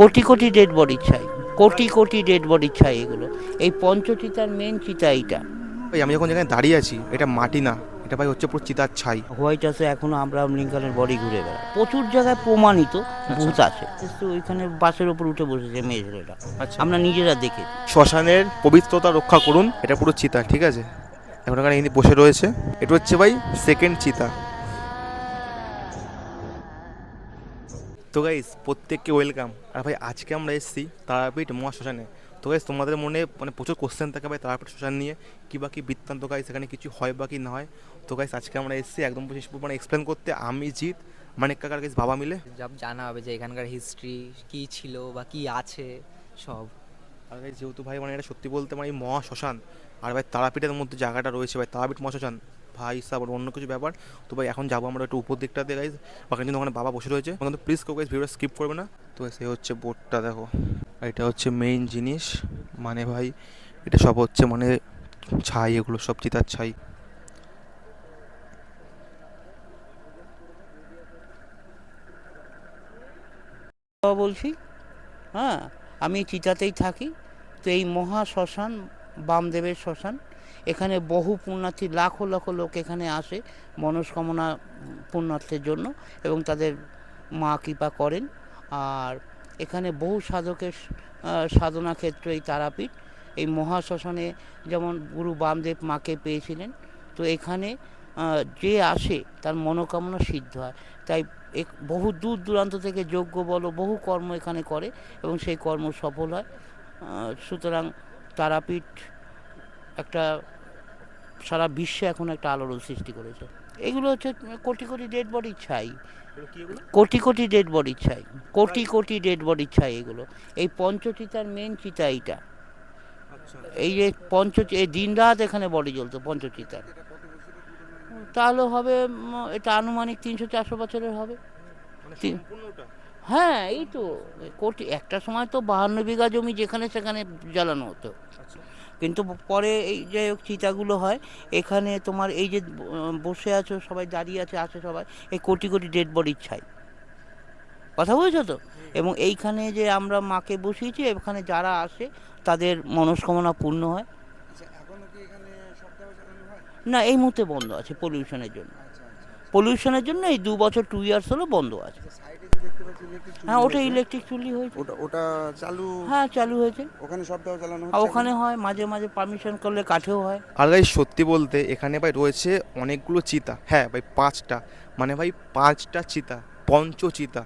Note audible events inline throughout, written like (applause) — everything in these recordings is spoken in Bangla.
কোটি কোটি ডেড বডি চাই কোটি কোটি ডেড বডি চাই এগুলো। এই পঞ্চচিতার মেন চিতা এইটা। ভাই আমি যখন যেখানে দাঁড়িয়ে আছি এটা মাটি না এটা ভাই হচ্ছে পুরো চিতার ছাই। হোয়াইট হাউসে এখনও আমরা লিঙ্কনের বডি ঘুরে বেড়ায় প্রচুর জায়গায় প্রমাণিত ভূত আছে। তো ওইখানে বাসের ওপর উঠে বসেছে মেয়ে ছেলেটা আচ্ছা। আমরা নিজেরা দেখে শ্মশানের পবিত্রতা রক্ষা করুন এটা পুরো চিতা ঠিক আছে? এখন এখানে ইনি বসে রয়েছে এটা হচ্ছে ভাই সেকেন্ড চিতা। তো গাইস প্রত্যেককে ওয়েলকাম আর ভাই আজকে আমরা এসেছি তারাপীঠ মহা শ্মশানে তো গাইস তোমাদের মনে মানে প্রচুর কোশ্চেন থাকে ভাই তারাপীঠ শ্মশান নিয়ে। কি বা কি বৃত্তান্ত গাইস এখানে কিছু হয় বা কি না হয়? তো গাইস আজকে আমরা এসেছি একদম মানে এক্সপ্লেন করতে। আমি জিৎ মানে কাকার গাইস বাবা মিলে। সব জানা হবে যে এখানকার হিস্ট্রি কি ছিল বা কি আছে সব। আর ভাই যেহেতু ভাই মানে এটা সত্যি বলতে মানে এই মহা শ্মশান আর ভাই তারাপীঠের মধ্যে জায়গাটা রয়েছে ভাই তারাপীঠ মহা শ্মশান ভাই সাহেব অন্য কিছু ব্যাপার। তো ভাই, এখন যাব আমরা একটু উপর দিকটাতে গাইজ ওখানে কিন্তু ওখানে বাবা বসে রয়েছে। ওখানে প্লিজ কেউ গাইজ ভিডিওটা স্কিপ করবে না। তো সে হচ্ছে বোর্ডটা, দেখো। এটা হচ্ছে মেইন জিনিস। মানে ভাই, এটা সব হচ্ছে মানে ছাই, এগুলো সব চিতার ছাই। বলছি হ্যাঁ আমি চিতাতেই থাকি। তো এই মহা শ্মশান, বামদেবের শ্মশান এখানে বহু পুণ্যার্থী, লাখো লাখো লোক এখানে আসে মনস্কামনা পুণ্যার্থের জন্য এবং তাদের মা কৃপা করেন। আর এখানে বহু সাধকের সাধনা ক্ষেত্র এই তারাপীঠ, এই মহা শ্মশানে যেমন গুরু বামদেব মাকে পেয়েছিলেন, তো এখানে যে আসে তার মনোকামনা সিদ্ধ হয়। তাই বহু দূর দূরান্ত থেকে যোগ্য বলো, বহু কর্ম এখানে করে এবং সেই কর্ম সফল হয়। সুতরাং তারাপীঠ সারা বিশ্বে এখন একটা আলোড়ন সৃষ্টি করেছে। এগুলো হচ্ছে কোটি কোটি ডেড বডির ছাই। কোটি কোটি ডেড বডির ছাই। কোটি কোটি ডেড বডির ছাই এগুলো। এই পঞ্চচিতার মেন চিতা এইটা। এই যে পঞ্চ এই দিন রাত এখানে বডি জ্বলতো পঞ্চচিতার তাহলে হবে এটা আনুমানিক তিনশো চারশো বছরের হবে। হ্যাঁ এই তো। কোটি একটা সময় তো বাহান্ন বিঘা জমি যেখানে সেখানে জ্বালানো হতো। কিন্তু পরে এই যাই হোক চিতাগুলো হয়। এখানে তোমার এই যে বসে আছো সবাই দাঁড়িয়ে আছে আছে সবাই এই কোটি কোটি ডেড বডির ছাই। কথা বুঝেছ তো? এবং এইখানে যে আমরা মাকে বসিয়েছি এখানে যারা আসে তাদের মনস্কামনা পূর্ণ হয়। না এই মুহূর্তে বন্ধ আছে পলিউশনের জন্য। পলিউশনের জন্য এই দু বছর টু ইয়ার্স হলো বন্ধ আছে। হ্যাঁ ওটা ইলেকট্রিক চুল্লি হয়েছে। ওটা ওটা চালু হ্যাঁ চালু হয়েছে। ওখানে সপ্তাহ চালানো হচ্ছে ওখানে হয় মাঝে মাঝে পারমিশন করলে কাঠেও হয়। আর ভাই সত্যি বলতে এখানে ভাই রয়েছে অনেকগুলো চিতা। হ্যাঁ ভাই পাঁচটা। মানে ভাই পাঁচটা চিতা পঞ্চচিতা।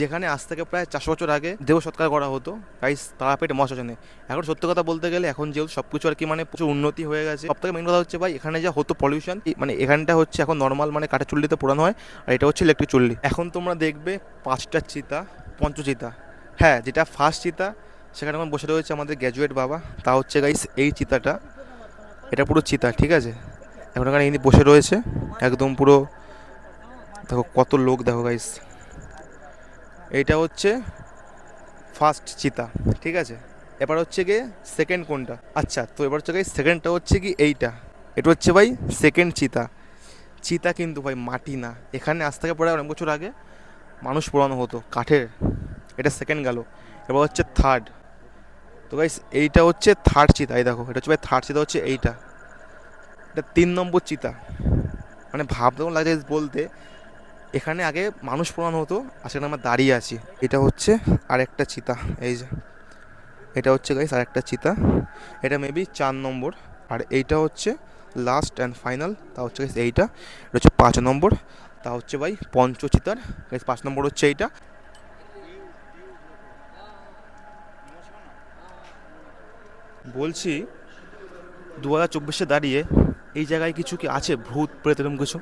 যেখানে আজ থেকে প্রায় চারশো বছর আগে দেহ সৎকার করা হতো। গাইস তারাপীঠ মহাশ্মশানে এখন সত্যি কথা বলতে গেলে এখন যেহেতু সব কিছু আর কি মানে প্রচুর উন্নতি হয়ে গেছে সব থেকে মেন কথা হচ্ছে ভাই, এখানে যা হতো পলিউশন মানে এখানটা হচ্ছে এখন নর্মাল মানে কাঠের চুল্লিতে পোড়ানো হয়, আর এটা হচ্ছে ইলেকট্রিক চুল্লি। এখন তোমরা দেখবে পাঁচটা চিতা পঞ্চচিতা হ্যাঁ যেটা ফার্স্ট চিতা, সেখানে এখন বসে রয়েছে আমাদের গ্র্যাজুয়েট বাবা। তা হচ্ছে গাইস এই চিতাটা, এটা পুরো চিতা, ঠিক আছে? এখন এখানে ইনি বসে রয়েছে, একদম পুরো, দেখো কত লোক, দেখো গাইস এইটা হচ্ছে ফার্স্ট চিতা, ঠিক আছে? এবার হচ্ছে গিয়ে সেকেন্ড কোনটা? আচ্ছা তো এবার হচ্ছে গাইস সেকেন্ডটা হচ্ছে কি এইটা। এটা হচ্ছে ভাই সেকেন্ড চিতা। চিতা কিন্তু ভাই মাটি না। এখানে আজ থেকে পরে অনেক বছর আগে মানুষ পোড়ানো হতো, কাঠের। এটা সেকেন্ড গেল। এবার হচ্ছে থার্ড তো গাইস এইটা হচ্ছে থার্ড চিতা। এই দেখো, এটা হচ্ছে ভাই থার্ড চিতা হচ্ছে এইটা। এটা তিন নম্বর চিতা। মানে ভাবতে কেমন লাগে বলতে এখানে আগে মানুষ পোড়ানো হতো, আর সেখানে আমরা দাঁড়িয়ে আছি। এটা হচ্ছে আরেকটা চিতা, এই যে। এটা হচ্ছে গাইস আরেকটা চিতা। এটা মেবি চার নম্বর। আর এইটা হচ্ছে লাস্ট অ্যান্ড ফাইনাল তা হচ্ছে গাইস এইটা। এটা হচ্ছে পাঁচ নম্বর। তা হচ্ছে ভাই পঞ্চচিতার। গাইস পাঁচ নম্বর হচ্ছে এইটা। বলছি দু হাজার চব্বিশে দাঁড়িয়ে এই জায়গায় কিছু কি আছে? ভূত, প্রেত, এরকম কিছু?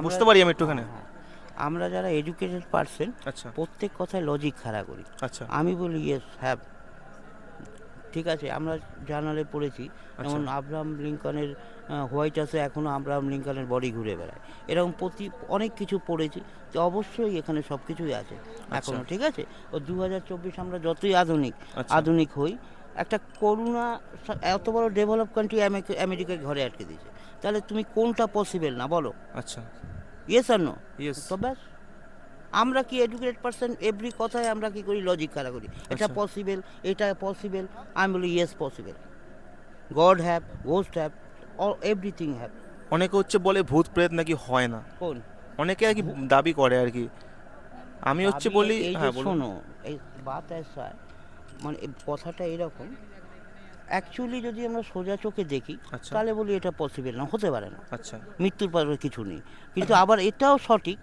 বুঝতে পারি আমি একটুখানে। হ্যাঁ, আমরা যারা এডুকেটেড পারসন আচ্ছা। প্রত্যেক কথায় লজিক খাড়া করি। আচ্ছা। আমি বলি ইয়েস হ্যাভ ঠিক আছে আমরা জার্নালে পড়েছি যেমন আব্রাহাম লিঙ্কনের হোয়াইট হাউসে এখনও আব্রাহাম লিঙ্কনের বডি ঘুরে বেড়ায়। এরকম প্রতি অনেক কিছু পড়েছি তো অবশ্যই এখানে সব কিছুই আছে এখনও ঠিক আছে? ও দু হাজার চব্বিশ আমরা যতই আধুনিক আচ্ছা। আধুনিক হই একটা করোনা সা- এত বড় ডেভেলপ কান্ট্রি আমেরিকায় ঘরে আটকে দিয়েছে। তাহলে তুমি কোনটা পসিবল না? বলো। আচ্ছা। ইয়েস আর নো ইয়েস তো ব্যাস আমরা কি এডুকেটেড পারসন এভরি কথায় আমরা কি করি? লজিক খাড়া করি। এটা আচ্ছা। পসিবল এটা পসিবল আমি বলি yes possible god have ghost have all everything have অনেকে হচ্ছে বলে ভূত প্রেত নাকি হয় না। কোন? অনেকে আর কি দাবি করে আর কি। আমি হচ্ছে বলি হ্যাঁ শোনো এই বাত মানে কথাটা এরকম অ্যাকচুয়ালি যদি আমরা সোজা চোখে দেখি আচ্ছা। তাহলে বলি এটা পসিবল না হতে পারে না। আচ্ছা। মৃত্যুর পরে কিছু নেই। কিন্তু আবার এটাও সঠিক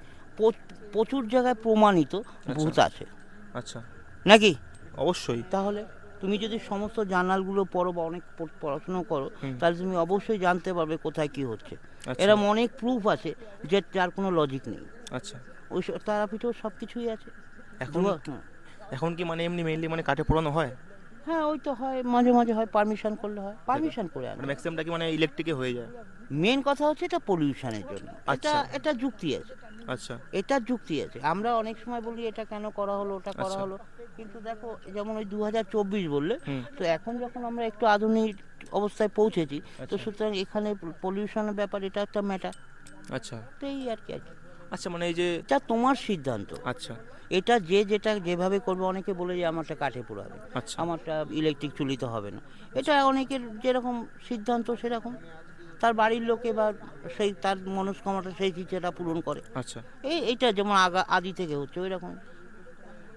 প্রচুর জায়গায় প্রমাণিত ভূত আছে। আচ্ছা। নাকি? অবশ্যই। তাহলে তুমি যদি সমস্ত জার্নালগুলো পড়ো বা অনেক পড়াশোনা করো তাহলে তুমি অবশ্যই জানতে পারবে কোথায় কি হচ্ছে। আচ্ছা। এরকম অনেক প্রুফ আছে যে তার কোনো লজিক নেই। আচ্ছা। ওই তারাপীঠেও সব কিছুই আছে। এখন। এখন কি মানে এমনি মেইনলি মানে কাঠে পোড়ানো হয়? হ্যাঁ ওই তো হয় মাঝে মাঝে হয় পারমিশন করলে হয় পারমিশন করে আনে। মানে ম্যাক্সিমামটা কি মানে ইলেকট্রিকে হয়ে যায়? মেন কথা হচ্ছে এটা পলিউশনের জন্য। এটা আচ্ছা। এটা যুক্তি আছে। আচ্ছা। এটা যুক্তি আছে। আমরা অনেক সময় বলি এটা কেন করা হলো ওটা করা আচ্ছা। হলো? কিন্তু দেখো যেমন ওই দু হাজার চব্বিশ বললে তো এখন যখন আমরা একটু আধুনিক অবস্থায় পৌঁছেছি তো আচ্ছা। সুতরাং এখানে পলিউশনের ব্যাপার এটা একটা ম্যাটার আচ্ছা। তো এই আর কি আর কি। আচ্ছা মানে এই যে এটা তোমার সিদ্ধান্ত। আচ্ছা। এটা যে যেটা যেভাবে করবে অনেকে বলে যে আমারটা কাঠে পোড়াবে আচ্ছা। আমারটা ইলেকট্রিক চুলিতে হবে না। এটা অনেকের যেরকম সিদ্ধান্ত সেরকম। তার বাড়ির লোকে বা সেই তার মনস্কামনা সেই ইচ্ছেটা পূরণ করে। আচ্ছা। এই এইটা যেমন আগা আদি থেকে হচ্ছে ওই রকম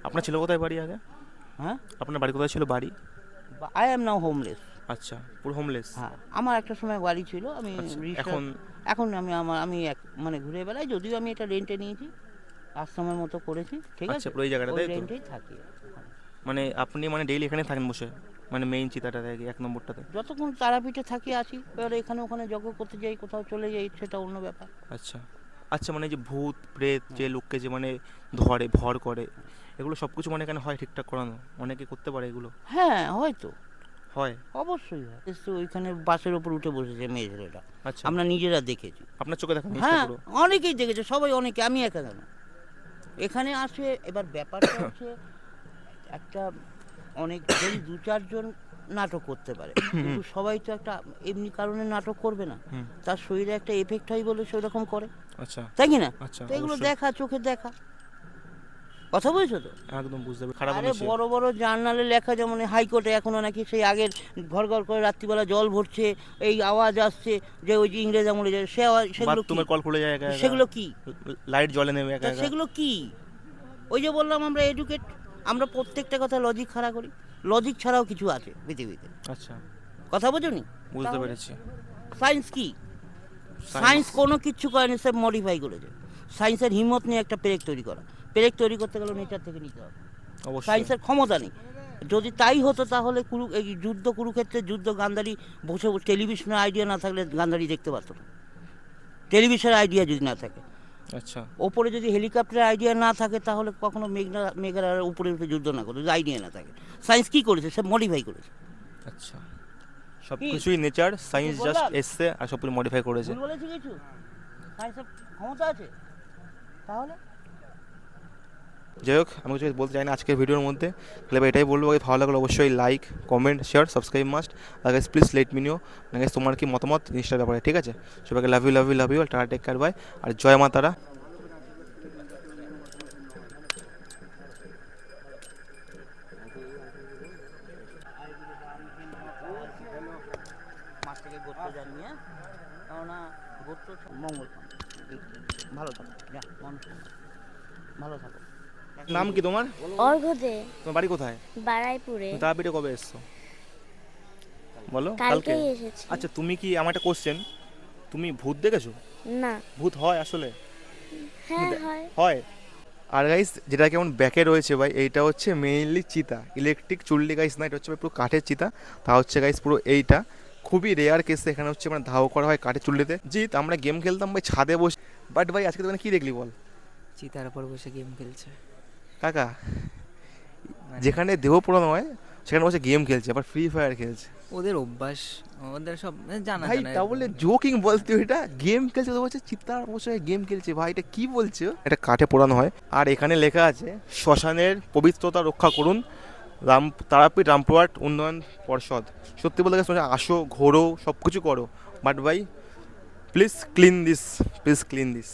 আপনার ছিল কোথায় বাড়ি আগে? হ্যাঁ? আপনার বাড়ি কোথায় ছিল বাড়ি? আই এম নাও হোমলেস আচ্ছা পুরো হোমলেস হ্যাঁ আমার একটা সময় বাড়ি ছিল আমি আচ্ছা, এখন? এখন আমি আমার আমি এক মানে ঘুরে বেড়াই যদিও আমি এটা রেন্টে নিয়েছি আশ্রমের মতো করেছি ঠিক আচ্ছা, আছে? এই জায়গাটাতে, ওই রেন্টেই থাকি। মানে আপনি মানে ডেইলি এখানে থাকেন বসে? মানে মেইন চিতাটাতে এক নম্বরটাতে? যতক্ষণ তারাপীঠে থাকি আছি এবার এখানে ওখানে যজ্ঞ করতে যাই কোথাও চলে যাই সেটা অন্য ব্যাপার। আচ্ছা। আচ্ছা মানে যে ভূত প্রেত যে লোককে যে মানে ধরে ভর করে এগুলো সব কিছু মানে এখানে হয় ঠিকঠাক করানো? অনেকে করতে পারে এগুলো? হ্যাঁ হয়তো হয়? অবশ্যই হয়। এসে ওইখানে বাসের ওপর উঠে বসেছে মেয়ে ছেলেটা। আচ্ছা। আমরা নিজেরা দেখেছি। আপনার চোখে দেখা হ্যাঁ অনেকেই দেখেছে সবাই অনেকে আমি একা কেন এখানে আসে এবার ব্যাপারটা (coughs) হচ্ছে একটা অনেক দু চারজন নাটক করতে পারে। (coughs) কিন্তু সবাই তো একটা এমনি কারণে নাটক করবে না। তার শরীরে একটা এফেক্ট হয় বলে সেই রকম করে। আচ্ছা। তাই কি না? আচ্ছা এগুলো দেখা চোখে দেখা। কথা বলছো তো? একদম বুঝতে হবে খারাপ আরে বড় বড় জার্নালে লেখা যেমন হাইকোর্টে এখনও নাকি সেই আগের ঘর ঘর করে রাত্রিবেলা জল ভরছে এই আওয়াজ আসছে যে ওই যে ইংরেজ আমলে যে সে আওয়াজ সেগুলো? বাথরুমের কল খুলে যায়। সেগুলো কি? লাইট জ্বলে নেবে একা সেগুলো কি? ওই যে বললাম আমরা এডুকেট আমরা প্রত্যেকটা কথা লজিক খাড়া করি। লজিক ছাড়াও কিছু আছে পৃথিবীতে। আচ্ছা। কথা বোঝো নি বুঝতে পেরেছি। সায়েন্স কি? সায়েন্স কোনো কিছু করেনি সে মডিফাই করেছে। সায়েন্সের হিম্মত নিয়ে একটা পেরেক তৈরি করা। পেরেক তৈরি করতে গেলে নেচার থেকে নিতে হবে। সায়েন্সের ক্ষমতা নেই। যদি তাই হতো তাহলে কুরু এই যুদ্ধ কুরুক্ষেত্রে যুদ্ধ গান্ধারী বসে টেলিভিশনের আইডিয়া না থাকলে গান্ধারী দেখতে পারত না। টেলিভিশনের আইডিয়া যদি না থাকে। আচ্ছা। ওপরে যদি হেলিকপ্টারের আইডিয়া না থাকে তাহলে কখনো মেঘনা মেঘার উপরে উঠে যুদ্ধ না করতো। যদি আইডিয়া না থাকে। সায়েন্স কী করেছে? সে মডিফাই করেছে। আচ্ছা। সব কিছুই নেচার সায়েন্স জাস্ট? এসছে আর সব মডিফাই করেছে। বলেছি কিছু? সায়েন্সের ক্ষমতা আছে। তাহলে? যাই হোক, আমি কিছু বলতে চাই না আজকের ভিডিওর মধ্যে। তাহলে এটাই বলব ভালো লাগলে অবশ্যই like comment share subscribe must guys please let me know guys তোমার কি মতামত জিনিসটার ব্যাপারে, ঠিক আছে? সবাইকে love you love you love you tata take care bye আর জয় মা তারা। মাছ থেকে গোত্র জানিয়ে কেননা গোত্র মঙ্গল ভালো থাকো ভালো থাকো নাম কি তোমার? অর্ঘদে। তোমার বাড়ি কোথায়? বারাইপুরে। তুমি তারাপীঠে কবে এসছো? বলো কালকে? এসেছি। আচ্ছা তুমি কি আমার একটা কোশ্চেন তুমি ভূত দেখেছ? না। ভূত হয় আসলে? হ্যাঁ হয়। হয়? আর গাইস যেটা কেমন ব্যাকে রয়েছে ভাই এইটা হচ্ছে মেইনলি চিতা। ইলেকট্রিক চুল্লি গাইস না এটা হচ্ছে ভাই পুরো কাঠের চিতা। তা হচ্ছে গাইস পুরো এইটা। খুবই রেয়ার কেসে এখানে হচ্ছে মানে ধাও করা হয় কাঠের চুল্লিতে। জিত আমরা গেম খেলতাম ভাই ছাদে বসে। বাট ভাই আজকে তোকে কি দেখলি বল? চিতার উপর বসে গেম খেলছে। কাকা মানে যেখানে দেহ পোড়ানো হয় সেখানে বসে গেম খেলছে আবার ফ্রি ফায়ার খেলছে। ওদের অভ্যাস ওদের সব মানে জানা ভাই তা বলে জোকিং বলতে এটা? গেম খেলছে তো বলছে চিত্তার বসে গেম খেলছে। ভাই এটা কি বলছে? এটা কাঠে পোড়ানো হয়। আর এখানে লেখা আছে শ্মশানের পবিত্রতা রক্ষা করুন রাম তারাপীঠ রামপুরহাট উন্নয়ন পর্ষদ। সত্যি বলতে গেলে আসো ঘোরো সব কিছু করো। বাট ভাই please clean this please clean this